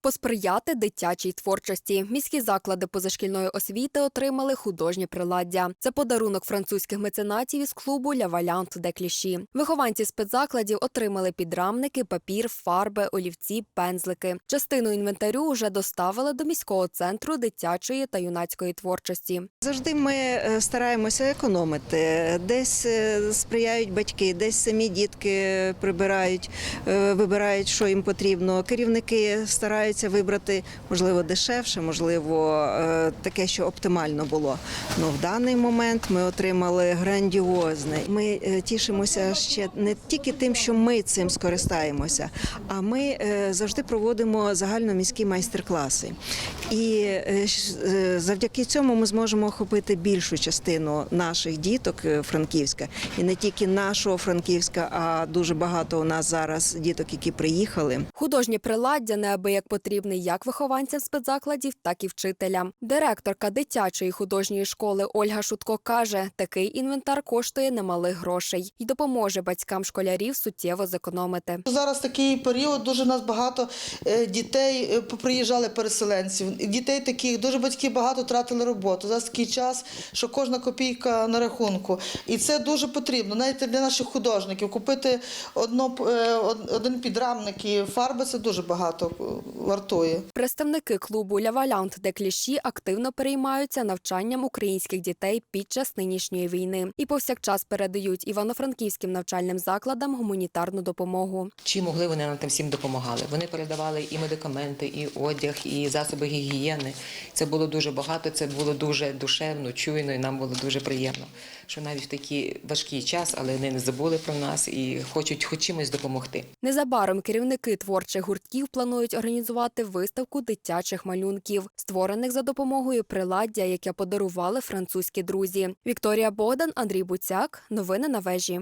Посприяти дитячій творчості. Міські заклади позашкільної освіти отримали художнє приладдя. Це подарунок французьких меценатів із клубу «Ля Валянт де Кліші». Вихованці спецзакладів отримали підрамники, папір, фарби, олівці, пензлики. Частину інвентарю вже доставили до міського центру дитячої та юнацької творчості. Завжди ми е, стараємося економити. Десь е, сприяють батьки, десь самі дітки прибирають, е, вибирають, що їм потрібно. Керівники стараються вибрати, можливо, дешевше, можливо, е, таке, що оптимально було. Ну в даний момент ми отримали грандіозне. Ми е, тішимося ще не тільки тим, що ми цим скористаємося, а ми е, завжди проводимо загальноміські майстер-класи. І завдяки цьому ми зможемо охопити більшу частину наших діток Франківська, і не тільки нашого Франківська, а дуже багато у нас зараз діток, які приїхали. Художнє приладдя неабияк потрібне як вихованцям спецзакладів, так і вчителям. Директорка дитячої художньої школи Ольга Шутко каже, такий інвентар коштує немалих грошей і допоможе батькам школярів суттєво зекономити. Зараз такий період, дуже нас багато е, дітей е, приїжджали переселенців. Дітей таких, дуже батьки багато тратили роботу. Зараз такий час, що кожна копійка на рахунку. І це дуже потрібно, навіть для наших художників. Купити одно, е, один підрамник і фарби це дуже багато вартує. Представники клубу «Ля Валянт де Кліші активно переймаються навчанням українських дітей під час нинішньої війни і повсякчас передають івано-франківським навчальним закладам гуманітарну допомогу. Чи могли вони нам там всім допомагали? Вони передавали і медикаменти, і одяг, і засоби гігієни. Це було дуже багато, це було дуже душевно, чуйно, і нам було дуже приємно, що навіть в такий важкий час, але вони не забули про нас і хочуть хоч чимось допомогти. Незабаром керівники творчих гуртків планують організувати виставку дитячих малюнків, створених за допомогою приладдя, яке подарували французькі друзі. Вікторія Богдан, Андрій Буцяк. Новини на вежі.